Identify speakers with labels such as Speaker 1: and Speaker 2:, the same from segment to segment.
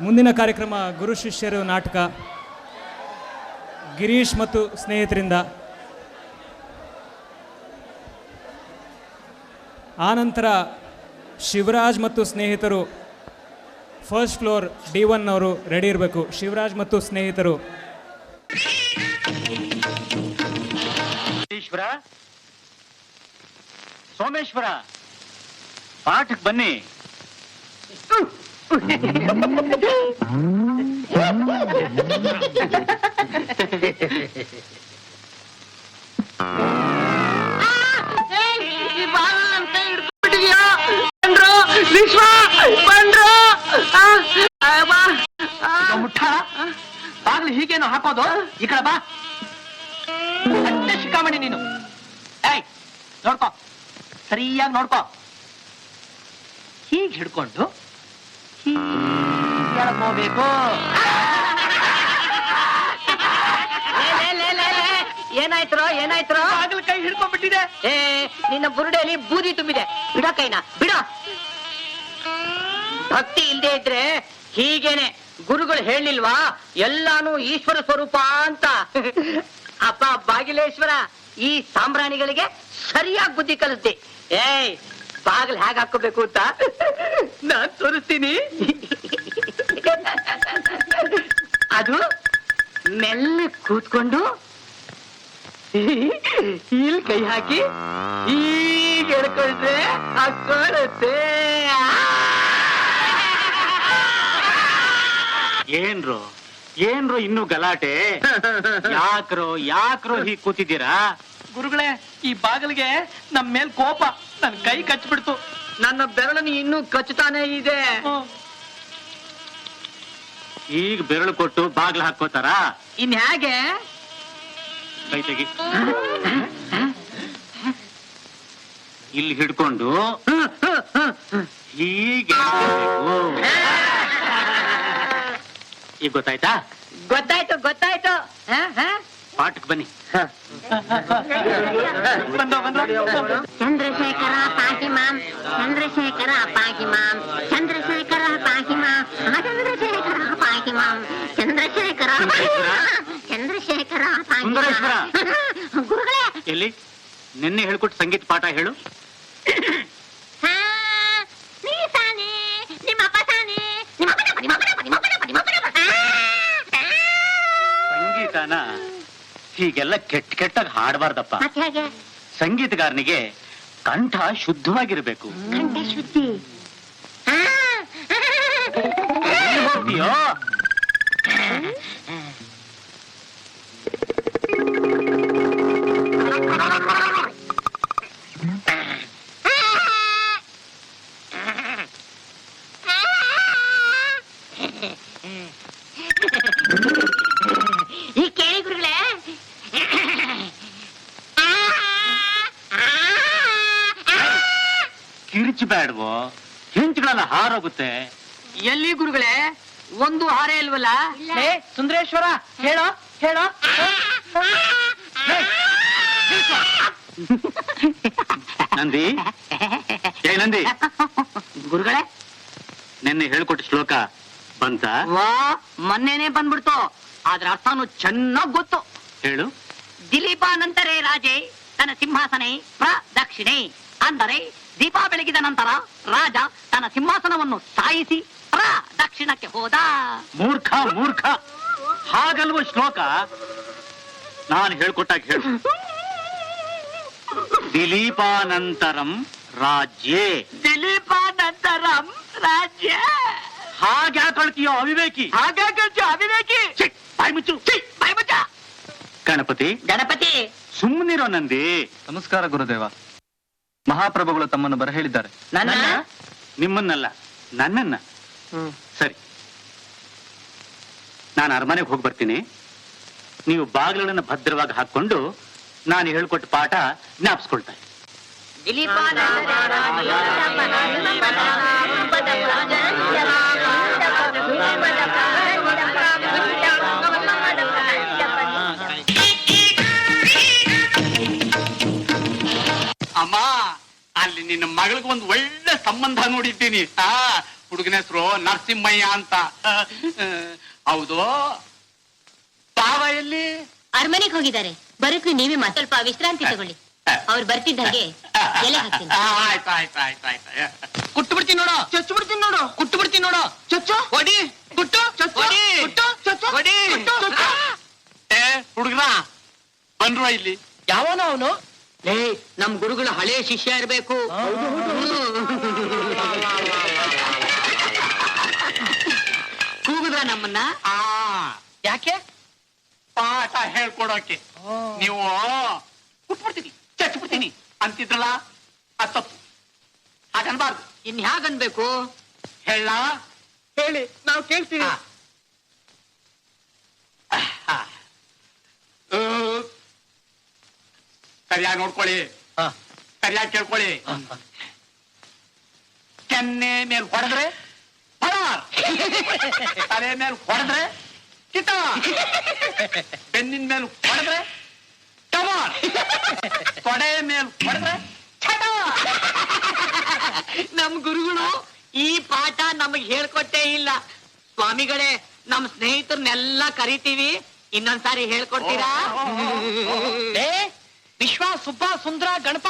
Speaker 1: ಮುಂದಿನ ಕಾರ್ಯಕ್ರಮ ಗುರು ಶಿಷ್ಯರು ನಾಟಕ. ಗಿರೀಶ್ ಮತ್ತು ಸ್ನೇಹಿತರಿಂದ. ಆನಂತರ ಶಿವರಾಜ್ ಮತ್ತು ಸ್ನೇಹಿತರು ಫಸ್ಟ್ ಫ್ಲೋರ್ ಡಿ ಒನ್ ಅವರು ರೆಡಿ ಇರಬೇಕು. ಶಿವರಾಜ್ ಮತ್ತು ಸ್ನೇಹಿತರು.
Speaker 2: ಸೋಮೇಶ್ವರ? ಪಾಠಕ್ಕೆ ಬನ್ನಿ.
Speaker 3: ಬಾಗ್ಲು ಹೀಗೇನು ಹಾಕೋದು ಈ ಕಡೆ ಬಾ ಅಷ್ಟೇ ಶಿಖಾಮಣಿ ನೀನು ಏಯ್ ನೋಡ್ಕೋ ಸರಿಯಾಗಿ ನೋಡ್ಕೋ ಹೀಗೆ ಹಿಡ್ಕೊಂಡು ಎಳ್ಕೋಬೇಕು
Speaker 4: ಏನಾಯ್ತ್ರೋ ಏನಾಯ್ತ್ರೋ?
Speaker 3: ಆಗಲ ಕೈ ಹಿಡ್ಕೊಂಡ್ಬಿಟ್ಟಿದೆ.
Speaker 4: ಏ ನಿನ್ನ ಬುರುಡೆಯಲ್ಲಿ ಬೂದಿ ತುಂಬಿದೆ. ಬಿಡ ಕೈನ ಬಿಡ. ಭಕ್ತಿ ಇಲ್ಲದೆ ಇದ್ರೆ ಹೀಗೇನೆ ಗುರುಗಳು ಹೇಳಿಲ್ವಾ ಎಲ್ಲಾನು ಈಶ್ವರ ಸ್ವರೂಪ ಅಂತ. ಅಪ್ಪ ಬಾಗಿಲೇಶ್ವರ ಈ ಸಾಮ್ರಾಣಿಗಳಿಗೆ ಸರಿಯಾಗಿ ಬುದ್ಧಿ ಕಲಿಸ್ದೆ. ಏಯ್ ಬಾಗಿಲು ಹೇಗೆ ಹಾಕೋಬೇಕು ಅಂತ? ನಾನ್ ತೋರಿಸ್ತೀನಿ. ಅದು ಮೆಲ್ಲ ಕೂತ್ಕೊಂಡು ಇಲ್ಲಿ ಕೈ ಹಾಕಿ ಈಗ ಎಳ್ಕೊಂಡ್ರೆ ಹಾಕೊಳ್ಳುತ್ತೆ
Speaker 2: ಏನ್ರು ಏನ್ರು ಇನ್ನು ಗಲಾಟೆ? ಯಾಕ್ರೋ ಯಾಕ್ರೋ ಹೀಗ್ ಕೂತಿದ್ದೀರಾ?
Speaker 3: ಗುರುಗಳೇ ಈ ಬಾಗಿಲಿಗೆ ನಮ್ ಮೇಲ್ ಕೋಪ ನನ್ ಕೈ ಕಚ್ಚಿಬಿಡ್ತು
Speaker 4: ನನ್ನ ಬೆರಳನ್ನು ಇನ್ನೂ ಕಚ್ಚುತ್ತಾನೆ ಇದೆ.
Speaker 2: ಈಗ ಬೆರಳು ಕೊಟ್ಟು ಬಾಗ್ಲು ಹಾಕೋತಾರ
Speaker 4: ಇನ್ ಹೇಗೆ?
Speaker 2: ಕೈ ತೆಗಿ. ಇಲ್ಲಿ ಹಿಡ್ಕೊಂಡು ಹೀಗೆ. ಈಗ ಗೊತ್ತಾಯ್ತಾ?
Speaker 4: ಗೊತ್ತಾಯ್ತು ಗೊತ್ತಾಯ್ತು. ಹ, ಹ?
Speaker 2: ಪಾಠಕ್ಕೆ ಬನ್ನಿ.
Speaker 3: ಬಂದ ಬಂದ.
Speaker 5: ಚಂದ್ರಶೇಖರ ಪಾಕಿಮಾಂ ಚಂದ್ರಶೇಖರ ಪಾಕಿಮಾಂ ಚಂದ್ರಶೇಖರ ಪಾಕಿಮಾಂ ಚಂದ್ರಶೇಖರ ಪಾಕಿಮಾಂ ಚಂದ್ರಶೇಖರ. ಚಂದ್ರಶೇಖರ ಗುರುಗಳೇ.
Speaker 2: ಎಲ್ಲಿ? ನಿನ್ನೆ ಹೇಳ್ಕೊಟ್ಟು ಸಂಗೀತ ಪಾಠ ಹೇಳು. ಸಂಗೀತನ? ಹೀಗೆಲ್ಲ ಕೆಟ್ಟ ಕೆಟ್ಟಾಗಿ ಹಾಡಬಾರ್ದಪ್ಪ.
Speaker 5: ಮತ್ತೆ ಹೇಗೆ?
Speaker 2: ಸಂಗೀತಗಾರನಿಗೆ ಕಂಠ ಶುದ್ಧವಾಗಿರ್ಬೇಕು.
Speaker 5: ಕಂಠ ಶುದ್ಧಿ.
Speaker 2: ಎಲ್ಲಿ ಹೋಗ್ತೀಯೋ? ಕಿರಿಚಬೇಡ್ವೋ ಹೆಂಚುಗಳೆಲ್ಲ ಹಾರೋಗುತ್ತೆ?
Speaker 4: ಎಲ್ಲಿ ಗುರುಗಳೇ? ಒಂದು ಹಾರೇ ಇಲ್ವಲ್ಲ
Speaker 3: ಹೇ ಸುಂದರೇಶ್ವರ ಹೇಳೋ ಹೇಳೋ.
Speaker 2: ನಂದಿ? ಏ ನಂದಿ?
Speaker 4: ಗುರುಗಳೇ?
Speaker 2: ನಿನ್ನೆ ಹೇಳ್ಕೊಟ್ಟ ಶ್ಲೋಕ ಬಂತ?
Speaker 4: ವಾ ಮೊನ್ನೆನೆ ಬಂದ್ಬಿಡ್ತು. ಅದ್ರ ಅರ್ಥನು ಚೆನ್ನಾಗ್ ಗೊತ್ತು.
Speaker 2: ಹೇಳು.
Speaker 4: ದಿಲೀಪಾನಂತರೇ ರಾಜೇ ತನ್ನ ಸಿಂಹಾಸನೆ ಪ್ರದಕ್ಷಿಣೆ. ಅಂದರೆ ದೀಪ ಬೆಳಗಿದ ನಂತರ ರಾಜ ತನ್ನ ಸಿಂಹಾಸನವನ್ನು ಸಾಯಿಸಿ ದಕ್ಷಿಣಕ್ಕೆ ಹೋದ.
Speaker 2: ಮೂರ್ಖ ಮೂರ್ಖ. ಹಾಗಲ್ವ ಶ್ಲೋಕ? ನಾನು ಹೇಳ್ಕೊಟ್ಟಾಗ ಹೇಳು. ದಿಲೀಪಾನಂತರಂ ರಾಜ್ಯೇ.
Speaker 4: ದಿಲೀಪಾನಂತರಂ ರಾಜ್ಯ.
Speaker 2: ಹಾಗೆ ಹಾಕೊಳ್ತೀಯೋ ಅವಿವೇಕಿ?
Speaker 4: ಅವಿವೇಕಿ?
Speaker 2: ಬಾಯ್ ಮುಚ್ಚು. ಛೀ.
Speaker 4: ಬಾಯ್ ಮುಚ್ಚ.
Speaker 2: ಗಣಪತಿ.
Speaker 4: ಗಣಪತಿ.
Speaker 2: ಸುಮ್ಮನಿರೋ ನಂದಿ.
Speaker 6: ನಮಸ್ಕಾರ ಗುರುದೇವ. ಮಹಾಪ್ರಭುಗಳು ತಮ್ಮನ್ನು ಬರ
Speaker 4: ಹೇಳಿದ್ದಾರೆ
Speaker 2: ನಿಮ್ಮನ್ನಲ್ಲ ನನ್ನನ್ನ. ಸರಿ. ನಾನು ಅರಮನೆಗೆ ಹೋಗಿ ಬರ್ತೀನಿ. ನೀವು ಬಾಗಿಲುಗಳನ್ನು ಭದ್ರವಾಗಿ ಹಾಕೊಂಡು ನಾನು ಹೇಳ್ಕೊಟ್ಟ ಪಾಠ ಜ್ಞಾಪಿಸ್ಕೊಳ್ತಾ. ಅಲ್ಲಿ ನಿನ್ನ ಮಗಳಿಗೆ ಒಂದು ಒಳ್ಳೆ ಸಂಬಂಧ ನೋಡಿದ್ದೀನಿ. ಆ
Speaker 3: ಹುಡುಗನ ಹೆಸರು ನರಸಿಂಹಯ್ಯ ಅಂತ. ಹೌದು. ಪಾವ ಎಲ್ಲಿ?
Speaker 5: ಅರಮನೆಗೆ ಹೋಗಿದ್ದಾರೆ. ಬರಕ್ ನೀವೇ ಮಾ ಸ್ವಲ್ಪ ವಿಶ್ರಾಂತಿ ತಗೊಳ್ಳಿ. ಅವ್ರು ಬರ್ತಿದ್ದ ಹಾಗೆ ಎಲೆ ಹಾಕ್ತೀನಿ.
Speaker 3: ಆಯ್ತು ಆಯ್ತು ಆಯ್ತು ಆಯ್ತು. ಕುಟ್ಟು ಬಿಡ್ತೀನಿ ನೋಡು. ಚಚ್ಚು ಬಿಡ್ತೀನಿ ನೋಡು. ಕುಟ್ಟು ಬಿಡ್ತೀನಿ ನೋಡು. ಚಚ್ಚು? ಹೊಡಿ ಕುಟ್ಟು? ಹೊಡಿ ಕುಟ್ಟು? ಚಚ್ಚು? ಹೊಡಿ ಏ ಹುಡುಗನ ಬಂದ್ರು ಇಲ್ಲಿ? ಯಾವನೋ ಅವನು?
Speaker 4: ಲೇ ನಮ್ ಗುರುಗಳ ಹಳೆ ಶಿಷ್ಯ ಇರ್ಬೇಕು. ಕೂಗುದ ನಮ್ಮನ್ನ?
Speaker 3: ಆ. ಯಾಕೆ? ಪಾಠ ಹೇಳ್ಕೊಡೋಕೆ. ನೀವು ಉಟ್ಬಿಡ್ತೀನಿ ಚಚ್ಬಿಡ್ತೀನಿ ಅಂತಿದ್ರಲ್ಲ? ಅದ್ ತಪ್ಪು. ಹಾಗನ್ಬಾರ್ದು.
Speaker 4: ಇನ್ ಹ್ಯಾಗನ್ಬೇಕು?
Speaker 3: ಹೇಳ. ಹೇಳಿ ನಾವು ಕೇಳ್ತೀವಿ. ಸರಿಯಾಗಿ ನೋಡ್ಕೊಳ್ಳಿ. ಸರಿಯಾಗಿ ಕೇಳ್ಕೊಳ್ಳಿ. ಕೆನ್ನೆ ಮೇಲೆ ಹೊಡೆದ್ರೆ ತಲೆ ಮೇಲೆ ಹೊಡೆದ್ರೆ ಕಿತ. ಬೆನ್ನಿನ ಮೇಲೆ ಹೊಡೆದ್ರೆ ಟಮಾರ್ ತೊಡೆ ಮೇಲೆ ಹೊಡೆದ್ರೆ
Speaker 4: ನಮ್ ಗುರುಗಳು ಈ ಪಾಠ ನಮಗ್ ಹೇಳ್ಕೊಟ್ಟೇ ಇಲ್ಲ. ಸ್ವಾಮಿಗಳೇ ನಮ್ ಸ್ನೇಹಿತರನ್ನೆಲ್ಲ ಕರಿತೀವಿ. ಇನ್ನೊಂದ್ಸಾರಿ ಹೇಳ್ಕೊಡ್ತೀರಾ?
Speaker 3: ವಿಶ್ವ ಸುಬ್ಬ ಸುಂದರ ಗಣಪ.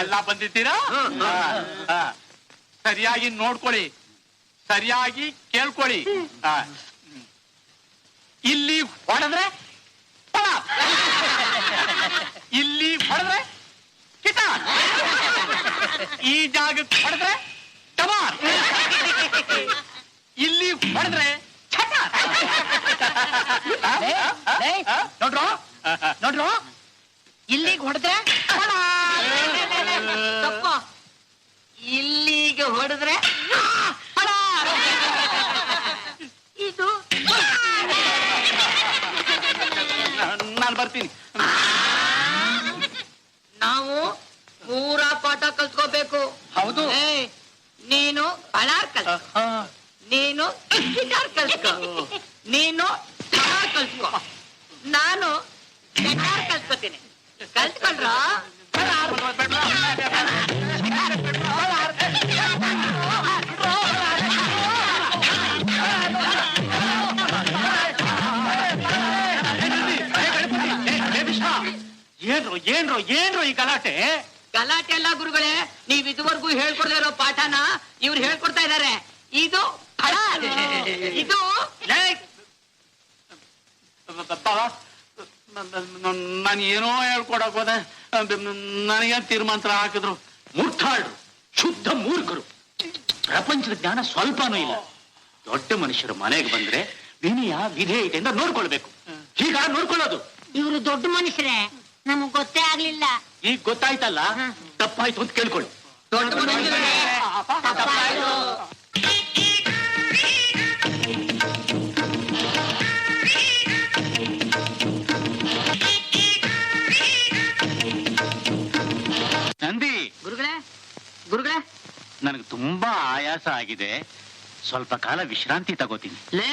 Speaker 3: ಎಲ್ಲ ಬಂದಿದ್ದೀರಾ? ಸರಿಯಾಗಿ ನೋಡ್ಕೊಳ್ಳಿ. ಸರಿಯಾಗಿ ಕೇಳ್ಕೊಳ್ಳಿ. ಇಲ್ಲಿ ಹೊಡೆದ್ರೆ. ಇಲ್ಲಿ ಹೊಡೆದ್ರೆ ಕಿಟ. ಈ ಜಾಗಕ್ಕೆ ಹೊಡೆದ್ರೆ ಟಮಾರ್ ಇಲ್ಲಿ ಹೊಡೆದ್ರೆ ಛಟ. ನೋಡ್ರು ನೋಡ್ರು. ಇಲ್ಲಿಗೆ ಹೊಡೆದ್ರೆ
Speaker 4: ಇಲ್ಲಿಗೆ ಹೊಡೆದ್ರೆ. ಇದು
Speaker 3: ನಾನು ಬರ್ತೀನಿ.
Speaker 4: ನಾವು ಪೂರಾ ಪಾಠ ಕಲ್ತ್ಕೋಬೇಕು.
Speaker 3: ಹೌದು.
Speaker 4: ಏ ನೀನು ಪಳಾರ್ ಕಲ್ ನೀನು ಗಿಟಾರ್ ಕಲ್ಸ್ಕೊ ನೀನು ಗಿಟಾರ್ ಕಲ್ತ್ಕೋ. ನಾನು ಗಿಟಾರ್ ಕಲ್ತ್ಕೋತೀನಿ. ಕಲ್ತ್ಕೊಳ್ರ
Speaker 3: ಏನ್ರು ಏನ್ರು ಏನ್ರು ಈ ಗಲಾಟೆ?
Speaker 4: ಗಲಾಟೆ ಎಲ್ಲ ಗುರುಗಳೇ ನೀವ್ ಇದುವರೆಗೂ ಹೇಳ್ಕೊಡ್ದಿರೋ ಪಾಠನ ಇವ್ರು ಹೇಳ್ಕೊಡ್ತಾ ಇದಾರೆ. ಇದು. ಇದು!
Speaker 3: ನಾನು ಏನೋ ಹೇಳ್ಕೊಡಕ್ ಹೋದೆ. ನನಗೆ ತೀರ್ಮಂತ್ರ ಹಾಕಿದ್ರು? ಮುಟ್ಟಾಳ್ರು ಶುದ್ಧ ಮೂರ್ಖರು. ಪ್ರಪಂಚದ ಜ್ಞಾನ ಸ್ವಲ್ಪನೂ ಇಲ್ಲ. ದೊಡ್ಡ ಮನುಷ್ಯರು ಮನೆಗೆ ಬಂದ್ರೆ ವಿನಯ ವಿಧೇಯತೆಯಿಂದ ನೋಡ್ಕೊಳ್ಬೇಕು. ಹೀಗ ನೋಡ್ಕೊಳ್ಳೋದು.
Speaker 5: ಇವರು ದೊಡ್ಡ ಮನುಷ್ಯರೇ. ನಮಗ್ ಗೊತ್ತೇ ಆಗ್ಲಿಲ್ಲ.
Speaker 3: ಈಗ ಗೊತ್ತಾಯ್ತಲ್ಲ? ತಪ್ಪಾಯ್ತು ಅಂತ ಕೇಳ್ಕೊಳ್ಳಿ.
Speaker 4: ದೊಡ್ಡ
Speaker 2: ಆಯಾಸ ಆಗಿದೆ. ಸ್ವಲ್ಪ ಕಾಲ ವಿಶ್ರಾಂತಿ ತಗೋತೀನಿ.
Speaker 4: ಲೇ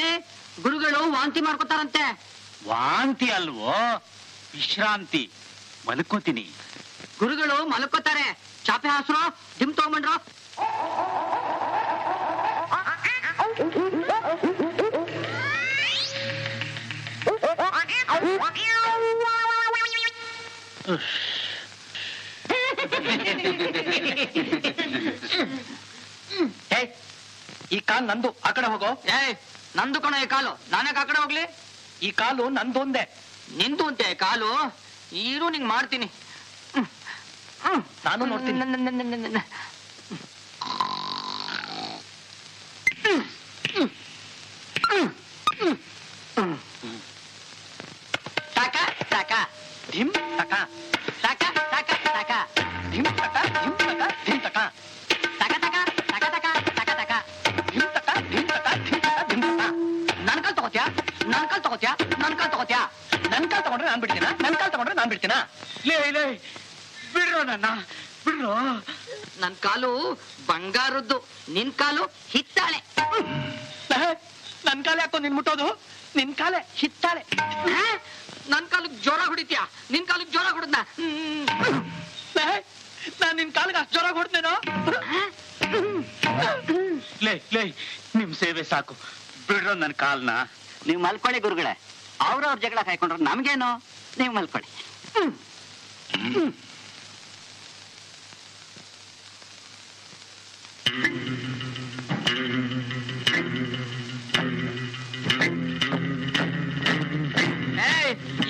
Speaker 4: ಗುರುಗಳು ವಾಂತಿ ಮಾಡ್ಕೊತಾರಂತೆ.
Speaker 2: ವಾಂತಿ ಅಲ್ವೋ? ವಿಶ್ರಾಂತಿ. ಮಲ್ಕೋತೀನಿ.
Speaker 4: ಗುರುಗಳು ಮಲ್ಕೋತಾರೆ. ಚಾಪೆ ಹಾಸ್ರು ಡಿಮ್ ತಗೊಂಡ್ರು
Speaker 3: ಈ ಕಾಲ್ ನಂದು ಆ ಕಡೆ ಹೋಗೋ.
Speaker 4: ಏಯ್ ನಂದು ಕಣ ಈ ಕಾಲು. ನಾನಕ್ಕೆ ಆ ಕಡೆ ಹೋಗ್ಲಿ?
Speaker 3: ಈ ಕಾಲು ನಂದು ಒಂದೆ
Speaker 4: ನಿಂದು ಅಂತೆ ಕಾಲು? ಈರು ನಿಂಗೆ ಮಾಡ್ತೀನಿ.
Speaker 3: ನಾನು ನೋಡ್ತೀನಿ.
Speaker 4: ನಾನ್
Speaker 3: ಬಿಡ್ತೀನ ಕಾಲ್ ತಗೊಂಡ್ರೆ ನಾನ್ ಬಿಡ್ತೀನ? ಲೇ ಲೇ ಬಿಡ್ರೋ ನನ್ನ ಬಿಡ್ರೋ.
Speaker 4: ನನ್ ಕಾಲು ಬಂಗಾರದ್ದು ನಿನ್ ಕಾಲು ಹಿತ್ತಾಳೆ.
Speaker 3: ನನ್ ಕಾಲ ಯಾಕೋ ನಿನ್ ಮುಟ್ಟೋದು? ನಿನ್ ಕಾಲೇ ಹಿತ್ತಾಳೆ?
Speaker 4: ನನ್ ಕಾಲಕ್ ಜ್ವರ ಹೊಡಿತ್ಯಾ? ನಿನ್ ಕಾಲಕ್ ಜ್ವರ ಹೊಡೆದ್ನ?
Speaker 7: ನಾನ್ ನಿನ್ ಕಾಲಿಗೆ ಅಷ್ಟು ಜ್ವರ ಹೊಡ್ತೇನೋ ಲೇ ಲೇ ನಿಮ್ ಸೇವೆ ಸಾಕು. ಬಿಡ್ರೋ ನನ್ ಕಾಲ್ನ.
Speaker 2: ನೀವು ಮಲ್ಕೊಳ್ಳಿ ಗುರುಗಳೇ. ಅವ್ರವ್ರ ಜಗಳ ಕಾಯ್ಕೊಂಡ್ರೆ ನಮ್ಗೇನು? ನೀವು ಮಲ್ಕೊಳ್ಳಿ.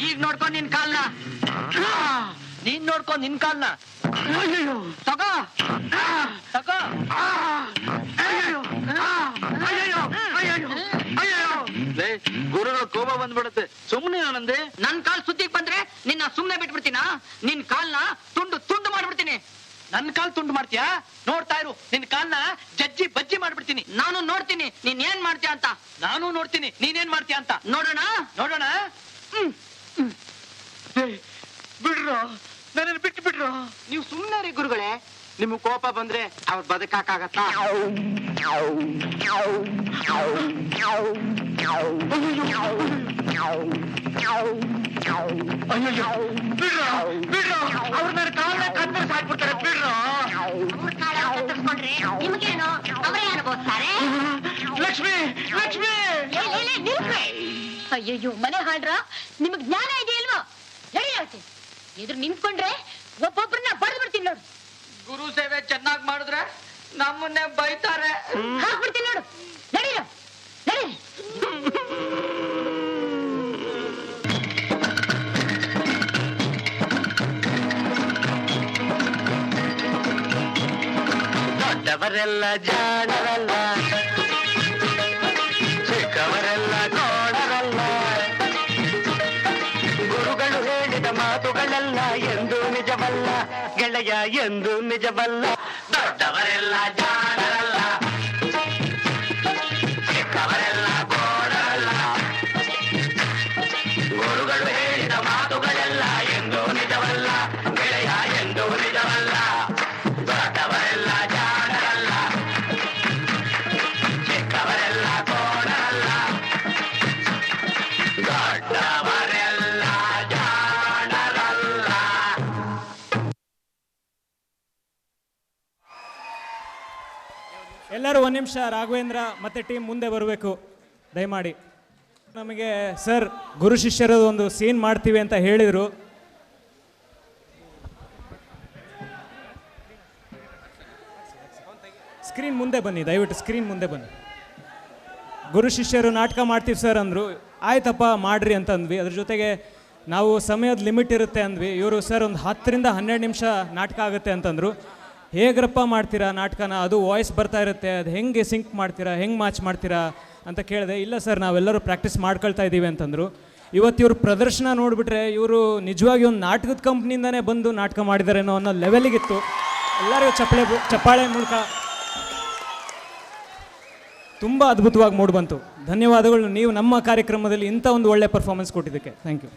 Speaker 4: ಈಗ ನೋಡ್ಕೊಂಡ್ ನಿನ್ ಕಾಲ್ನ. ನೀನ್ ನೋಡ್ಕೊಂಡ್ ನಿನ್ ಕಾಲ್ನ. ತಗೋ.
Speaker 7: ಗುರುಗಳ ಕೋಪ ಬಂದ್ಬಿಡುತ್ತೆ. ಸುಮ್ಮನೆ ಆನಂದೆ.
Speaker 4: ನನ್ ಕಾಲ್ ಸುದ್ದಿಗೆ ಬಂದ್ರೆ ನಿನ್ನ ಸುಮ್ನೆ ಬಿಟ್ಬಿಡ್ತೀನ? ನಿನ್ ಕಾಲ್ನ ತುಂಡು ತುಂಡು ಮಾಡ್ಬಿಡ್ತೀನಿ.
Speaker 7: ನನ್ ಕಾಲ್ ತುಂಡು ಮಾಡ್ತೀಯಾ? ನೋಡ್ತಾ ಇರು. ನಿನ್ ಕಾಲ್ನ ಜಜ್ಜಿ ಬಜ್ಜಿ ಮಾಡ್ಬಿಡ್ತೀನಿ.
Speaker 4: ನಾನು ನೋಡ್ತೀನಿ. ನೀನ್ ಏನ್ ಮಾಡ್ತೀಯ ಅಂತ?
Speaker 7: ನಾನು ನೋಡ್ತೀನಿ. ನೀನೇನ್ ಮಾಡ್ತೀಯ ಅಂತ?
Speaker 4: ನೋಡೋಣ.
Speaker 7: ನೋಡೋಣ. ಬಿಡ್ರು ಬಿಡ್ರೋ. ನನ್ನನ್ನು ಬಿಟ್ಟು ಬಿಡ್ರೋ.
Speaker 4: ನೀವು ಸುಮ್ನೆ ರೀ ಗುರುಗಳೇ.
Speaker 7: ನಿಮ್ ಕೋಪ ಬಂದ್ರೆ ಅವ್ರ ಬದುಕಾಗತ್ತಾ ಅಯ್ಯೋ ಬಿಡ್ರೋ ಬಿಡ್ರೋ ಅವ್ರು ನನ್ನ ಕಾಲನ್ನ ಕತ್ತರಿಸಿ ಹಾಕ್ಬಿಡ್ತಾರೆ ಬಿಡ್ರೋ
Speaker 8: ಅವ್ರ ಕಾಲ ಕತ್ತರಿಸ್ಕೊಂಡ್ರೆ ನಿಮ್ಗೇನು ಅವರೇ ಅನುಭವಿಸ್ತಾರೆ
Speaker 7: ಲಕ್ಷ್ಮಿ ಲಕ್ಷ್ಮಿ
Speaker 8: ಅಯ್ಯಯ್ಯೋ ಮನೆ ಹಾಡ್ರ ನಿಮಗ್ ಜ್ಞಾನ ಇದೆಯಲ್ವಾ ಹೇಳಿ ಹೇಳ್ತೀನಿ. ಎದುರು ನಿಂತ್ಕೊಂಡ್ರೆ ಒಬ್ಬೊಬ್ರನ್ನ ಬಡ್ದು ಬಿಡ್ತೀನಿ ನೋಡು.
Speaker 4: ಗುರು ಸೇವೆ ಚೆನ್ನಾಗಿ ಮಾಡಿದ್ರೆ ನಮ್ಮನ್ನೇ ಬೈತಾರೆ.
Speaker 8: ಹಾಕ್ಬಿಡ್ತೀನಿ ನೋಡು. ನಡೀರ ನಡಿ
Speaker 7: ದೊಡ್ಡವರೆಲ್ಲ ಜಾಣರಲ್ಲ ಚಿಕ್ಕವರೆಲ್ಲ ಕೋಣರಲ್ಲ. ಗುರುಗಳು ಹೇಳಿದ ಮಾತುಗಳಲ್ಲ ಎಂದು ನಿಜವಲ್ಲ ಗೆಳೆಯ ಎಂದು ನಿಜವಲ್ಲ. ದೊಡ್ಡವರೆಲ್ಲ ಜಾಣರಲ್ಲ.
Speaker 1: ನಿಮಿಷ ರಾಘವೇಂದ್ರ ಮತ್ತೆ ಟೀಮ್ ಮುಂದೆ ಬರಬೇಕು. ದಯಮಾಡಿ. ನಮಗೆ ಸರ್ ಗುರು ಶಿಷ್ಯರು ಒಂದು ಸೀನ್ ಮಾಡ್ತೀವಿ ಅಂತ ಹೇಳಿದರು. ಸ್ಕ್ರೀನ್ ಮುಂದೆ ಬನ್ನಿ, ದಯವಿಟ್ಟು ಸ್ಕ್ರೀನ್ ಮುಂದೆ ಬನ್ನಿ. ಗುರು ಶಿಷ್ಯರು ನಾಟಕ ಮಾಡ್ತೀವಿ ಸರ್ ಅಂದರು. ಆಯ್ತಪ್ಪ, ಮಾಡ್ರಿ ಅಂತ ಅಂದ್ವಿ. ಅದ್ರ ಜೊತೆಗೆ ನಾವು ಸಮಯದ ಲಿಮಿಟ್ ಇರುತ್ತೆ ಅಂದ್ವಿ. ಇವರು ಸರ್ ಒಂದು ಹತ್ತರಿಂದ ಹನ್ನೆರಡು ನಿಮಿಷ ನಾಟಕ ಆಗುತ್ತೆ ಅಂತಂದರು. ಹೇಗ್ರಪ್ಪ ಮಾಡ್ತೀರಾ ನಾಟಕನ? ಅದು ವಾಯ್ಸ್ ಬರ್ತಾ ಇರುತ್ತೆ, ಅದು ಹೆಂಗೆ ಸಿಂಕ್ ಮಾಡ್ತೀರಾ, ಹೆಂಗೆ ಮ್ಯಾಚ್ ಮಾಡ್ತೀರಾ ಅಂತ ಕೇಳಿದೆ. ಇಲ್ಲ ಸರ್, ನಾವೆಲ್ಲರೂ ಪ್ರಾಕ್ಟೀಸ್ ಮಾಡ್ಕೊಳ್ತಾ ಇದ್ದೀವಿ ಅಂತಂದರು. ಇವತ್ತು ಇವ್ರ ಪ್ರದರ್ಶನ ನೋಡಿಬಿಟ್ರೆ ಇವರು ನಿಜವಾಗಿ ಒಂದು ನಾಟಕದ ಕಂಪ್ನಿಯಿಂದನೇ ಬಂದು ನಾಟಕ ಮಾಡಿದಾರೇನೋ ಅನ್ನೋ ಲೆವೆಲಿಗಿತ್ತು ಎಲ್ಲರಿಗೂ ಚಪ್ಪಳೆ ಚಪ್ಪಾಳೆ ಮೂಲಕ ತುಂಬ ಅದ್ಭುತವಾಗಿ ಮೂಡಿಬಂತು ಧನ್ಯವಾದಗಳು. ನೀವು ನಮ್ಮ ಕಾರ್ಯಕ್ರಮದಲ್ಲಿ ಇಂಥ ಒಂದು ಒಳ್ಳೆಯ ಪರ್ಫಾರ್ಮೆನ್ಸ್ ಕೊಟ್ಟಿದ್ದಕ್ಕೆ. Thank you